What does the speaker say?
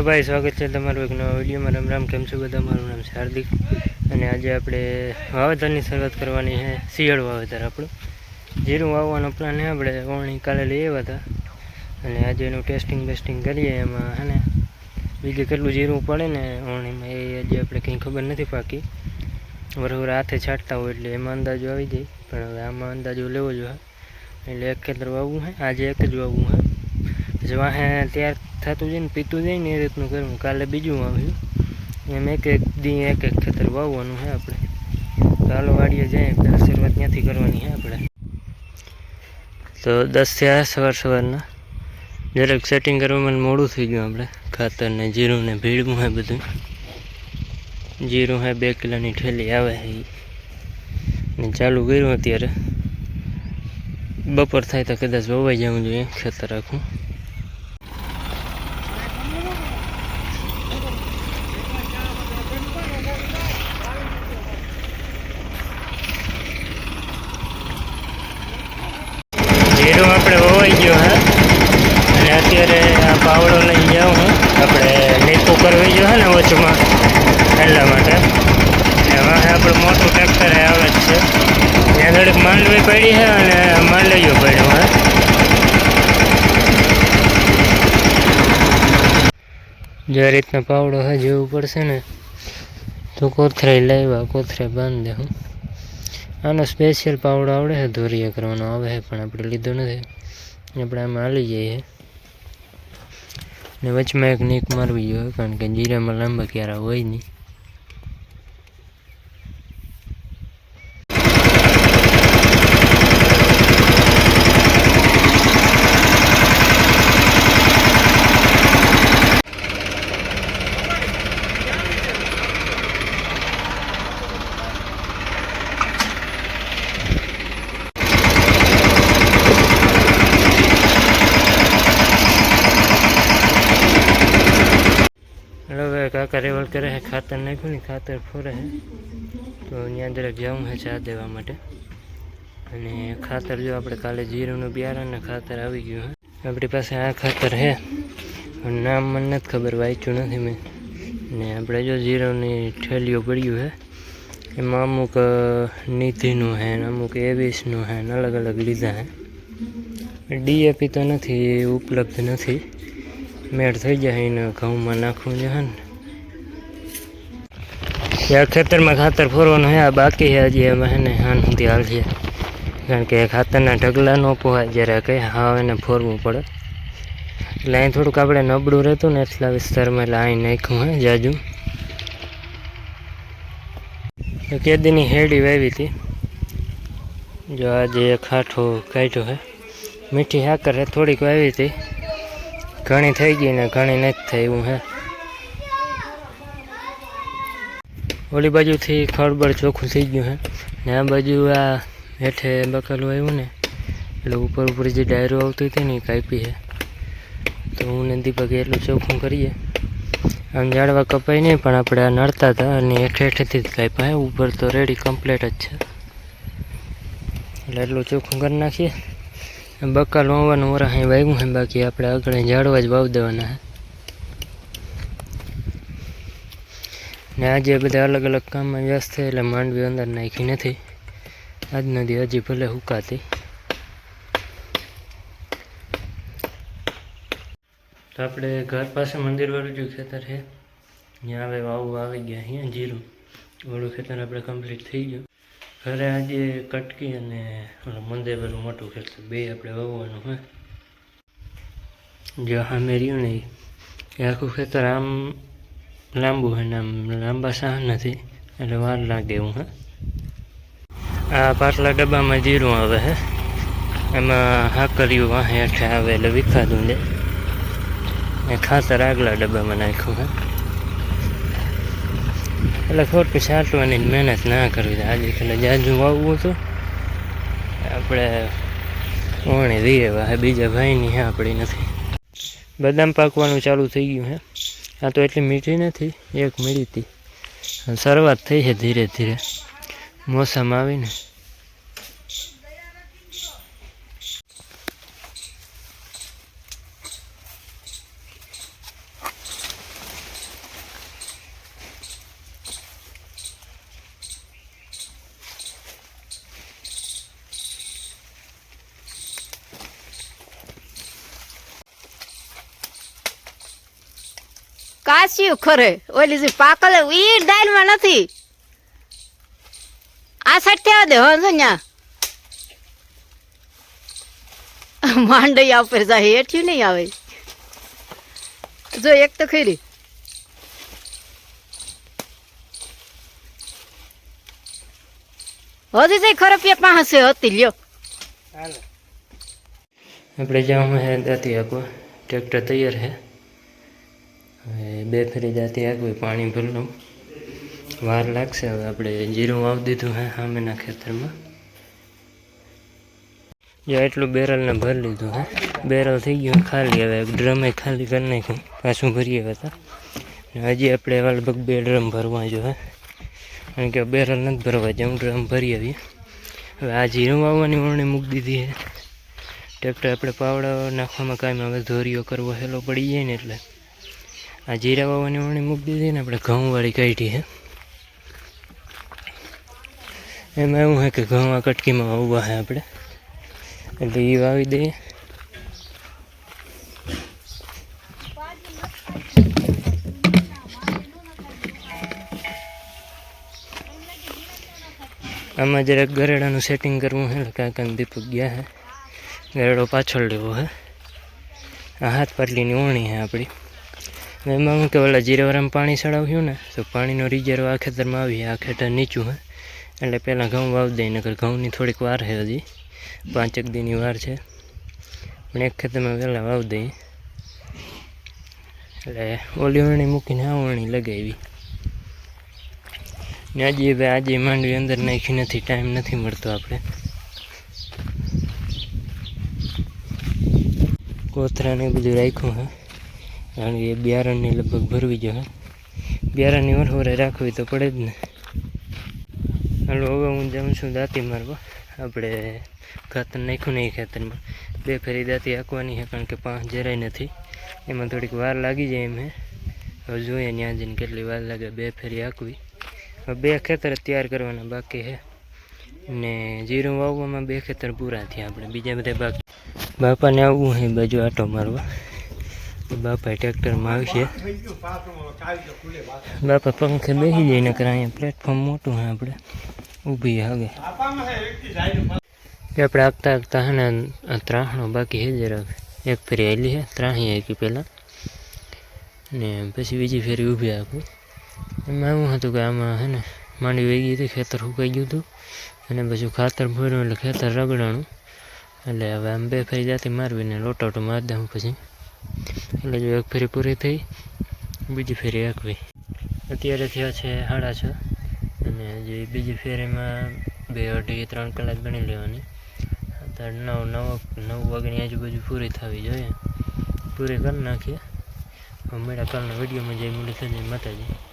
Hello ભાઈ, સ્વાગત છે તમારું એક નવા વિડીયોમાં. રામ રામ, કેમ છો બધા? મારું નામ છે હાર્દિક અને આજે આપણે વાવેતરની શરૂઆત કરવાની છે, શિયાળ વાવેતર આપણું. જીરું વાવવાનો પ્લાન છે, આપણે વણી કાલે લઈ આવ્યા હતા. અને આજે એનું ટેસ્ટિંગ બેસ્ટિંગ કરીએ, એમાં હે ને, બીજે કેટલું જીરું પડે ને વણીમાં એ આજે આપણે કંઈ ખબર નથી પાકી બરાબર હાથે છાંટતા હોય એટલે એમાં અંદાજો આવી જાય. પણ હવે આમાં અંદાજો લેવો જોઈએ. એટલે એક ખેતર વાવવું છે, આજે એક જ વાવવું છે. પછી વાહે તૈયાર થતું જાય ને પીતું જાય ને એ રીતનું કર્યું. કાલે બીજું આવ્યું. એમ એક એક દી, એક એક ખેતર વાવવાનું છે આપણે. ચાલો વાડીએ જાય પહેલાં શરૂઆત ત્યાંથી કરવાની છે આપણે. તો દસ થયા સવાર સવારના. જરાક સેટિંગ કરવામાં મોડું થઈ ગયું આપણે. ખાતર ને જીરું ને ભીડવું છે બધું. જીરું હે બે કિલોની ઠેલી આવે છે. ને ચાલુ કર્યું અત્યારે. બપોર થાય તો કદાચ વવાઈ જવું જોઈએ, ખેતર આખું જીરું આપણે વવાઈ ગયો હે અને અત્યારે આ પાવડો લઈ જાઉં હું આપણે નીકું હે ને વચમાં એટલા માટે. એમાં આપણે મોટું ટ્રેક્ટર આવે જ છે. ત્યાં થોડીક માંડવી પડી છે અને માંડવીઓ પડ્યું હે જે રીતના પાવડો હે જેવું પડશે ને, તો કોથરાઈ લાવ્યા કોથરાઈ બાંધી હું. આનો સ્પેશિયલ પાવડો આવડે છે ધોરિયા કરવાનો. આવે છે, પણ આપણે લીધો નથી. આપણે આમાં હાલી જઈએ. ને વચમાં એક નીક મારવી જોઈએ કારણ કે જીરામાં લાંબા ક્યારા હોય નહીં. હવે કાકા રેવલ કરે છે ખાતર નાખ્યું ને ખાતર ફોરે છે તો ત્યાં જરાક જવું છે ચા દેવા માટે. અને ખાતર જો આપણે કાલે જીરુંનું બિયારણ ખાતર આવી ગયું છે આપણી પાસે આ ખાતર છે નામ મને નથી ખબર, વાંચ્યું નથી મેં. ને આપણે જો જીરુંની ઠેલીઓ પડ્યું છે એમાં અમુક નિધિનું છે ને અમુક એવીસનું છે ને અલગ અલગ લીધા છે ડીએપી તો નથી, ઉપલબ્ધ નથી. મેળ થઈ જાય એને ઘઉંમાં નાખવું છે ને આ ખેતરમાં ખાતર ફોરવાનું હે, આ બાકી છે હજી એમાં હે ને, હાન સુધી હાલ કારણ કે ખાતરના ઢગલા ન પોહાય, જ્યારે કંઈ હા એને ફોરવું પડે. એટલે અહીં થોડુંક આપણે નબળું રહેતું ને એટલા વિસ્તારમાં એટલે અહીં નાખ્યું હે, જાજુ. કેદીની હેડી વાવી હતી. જો આજે ખાઠો કાઢ્યો હે. મીઠી હાકર થોડીક વાવી હતી. ઘણી થઈ ગઈ ને ઘણી નથી થઈ એવું હે. ઓલી બાજુથી ખળબળ ચોખ્ખું થઈ ગયું હે. ને આ બાજુ આ હેઠે બકલું આવ્યું ને, એટલે ઉપર ઉપર જે ડાયરો આવતી હતી ને એ કાપી હે. તો હું ને દીપક એટલું ચોખ્ખું કરીએ. આમ ઝાડવા કપાય નહીં, પણ આપણે આ નડતા હતા અને હેઠે હેઠેથી જ કાપ્યા હે. ઉપર તો રેડી કમ્પ્લીટ જ છે. એટલે એટલું ચોખ્ખું કરી નાખીએ. બકાલ લોવાનું વરા અહીં વાગ્યું છે બાકી આપણે આગળ ઝાડવા જ વાવ દેવાના છે. ને આજે બધા અલગ અલગ કામમાં વ્યસ્ત છે એટલે માંડવી અંદર નાખી નથી. આજ નદી હજી ભલે હુકાતી. તો આપણે ઘર પાસે મંદિરવાળું જે ખેતર છે, ત્યાં હવે વાવું આવી ગયા અહીંયા જીરું. વાળું ખેતર આપણે કમ્પ્લીટ થઈ ગયું. ઘરે આજે કટકી અને પેલું મોટું ખેતર બે આપણે વાવવાનું હોય. જો સામે રહ્યું ને એ આખું ખેતર આમ લાંબુ હોય ને આમ લાંબા સાહ નથી, એટલે વાર લાગે એવું, હા. આ પાટલા ડબ્બામાં જીરું આવે, હે. એમાં હાકરિયું વાહે હેઠે આવે, એટલે વિખાતું દે ને ખાતર આગલા ડબ્બામાં નાખ્યું, હે. એટલે ખોટું છાંટવાની મહેનત ના કરવી આજે એટલે જાજુ વાવવું હતું. આપણે ઓણી દઈએ વાહે બીજા ભાઈની હા, આપણી નથી. બદામ પાકવાનું ચાલુ થઈ ગયું હે. આ તો એટલી મીઠી નથી, એક મીડી હતી શરૂઆત થઈ છે ધીરે ધીરે. મોસમ આવીને. પાસ્યું ખરે ઓલી જે પાકલ ઈ દાલમાં નથી આ સાઈડ થયા દે હો જો ન્યા માંડૈયા ઉપર જાય હેઠ્યું નહીં આવે જો એક તો ખરી હજી જઈ ખરપિયા પાસે હતી લ્યો હાલો આપણે જવાનું હે દાંતી આંકવા ટ્રેક્ટર તૈયાર છે હવે બે ફેરી દાંતી આંકવી પાણી ભરલું વાર લાગશે હવે આપણે જીરું વાવી દીધું હે સામેના ખેતરમાં. જો એટલું બેરલને ભરી લીધું હે. બેરલ થઈ ગયું ખાલી, હવે ડ્રમે ખાલી કરી નાખ્યું. પાછું ભરીએ હતા હજી આપણે લગભગ બે ડ્રમ ભરવા જો હે. કારણ કે બેરલ નથી ભરવા જેવું ડ્રમ ભરી આવીએ. હવે આ જીરું વાવવાની ઓરણી મૂકી દીધી છે ટ્રેક્ટર આપણે પાવડા નાખવામાં કાંઈ હવે ધોરીઓ કરવો હેલો પડી જાય ને એટલે. આ જીરા વાવવાની વણી મૂકી દીધી ને આપણે ઘઉંવાળી કાઢી છે. એમાં એવું છે કે ઘઉં આ કટકીમાં વાવવા છે આપણે. એટલે એ વાવી દઈએ. આમાં જરાક ગરેડાનું સેટિંગ કરવું છે કાકાને કાકા દીપક ગયા છે. ગરેડો પાછળ લેવો છે. આ હાથ પાટલીની ઓણી છે આપણી. એમાં હું કે ઓલા જીરાવાળામાં પાણી ચડાવ્યું ને, તો પાણીનો રિઝર્વ આ ખેતરમાં આવી, આ ખેતર નીચું હે. એટલે પહેલાં ઘઉં વાવી દઈ, નકર ઘઉંની થોડીક વાર છે હજી. પાંચેક દીની વાર છે. પણ એક ખેતરમાં વહેલા વાવી દઈએ એટલે ઓલી વણી મૂકીને આ લગાવી. ને આજે ભાઈ આજે માંડવી અંદર નાખી નથી, ટાઈમ નથી મળતો આપણે. કોથરાને બધું રાખ્યું હે. કારણ કે એ બિયારણની લગભગ ભરવી જોઈએ. બિયારણની વરવરે રાખવી તો પડે જ ને. હાલો, હવે હું જાઉં છું દાંતી મારવા. આપણે ખાતર નાખ્યું નહીં ખેતરમાં બે ફેરી દાંતી આંકવાની છે કારણ કે પાંચ જરાય નથી. એમાં થોડીક વાર લાગી જાય એમ હે. હવે જોઈએ ત્યાં જઈને કેટલી વાર લાગે. બે ફેરી આંકવી હવે બે ખેતર તૈયાર કરવાના બાકી છે. ને જીરું વાવવામાં બે ખેતર પૂરા થયા આપણે. બીજા બધા બાકી. બાપાને આવવું એ બાજુ આટો મારવા. બાપા ટ્રેક્ટરમાં આવશે બાપા પંખે બેસી જાય, નકર અહીંયા પ્લેટફોર્મ મોટું છે આપણે. ઊભી હાગે કે આપણે આગતા આગતા હે ને આ ત્રાહણો બાકી છે જરાક એક ફેરી આવેલી છે ત્રાહી આવી પહેલાં. ને પછી બીજી ફેરી ઊભી આખું એમાં એવું હતું કે આમાં હે ને માંડવી વહી ગઈ હતી, ખેતર સુકાઈ ગયું હતું. અને પછી ખાતર ભર્યું એટલે ખેતર રગડાણું. એટલે હવે આમ બે ફેરી જાતે મારવીને લોટાવટો મારી દઉં પછી. એટલે જો એક ફેરી પૂરી થઈ, બીજી ફેરી આંકવી અત્યારે થયા છે સાડા છ, અને હજી બીજી ફેરીમાં બે અઢી, ત્રણ કલાક ગણી લેવાની. અત્યારે નવ નવ નવ વાગ્યાની આજુબાજુ પૂરી થવી જોઈએ. પૂરી કરી નાખીએ. મેળા કાલના વિડીયોમાં. જઈ મળે થઈ જય માતાજી.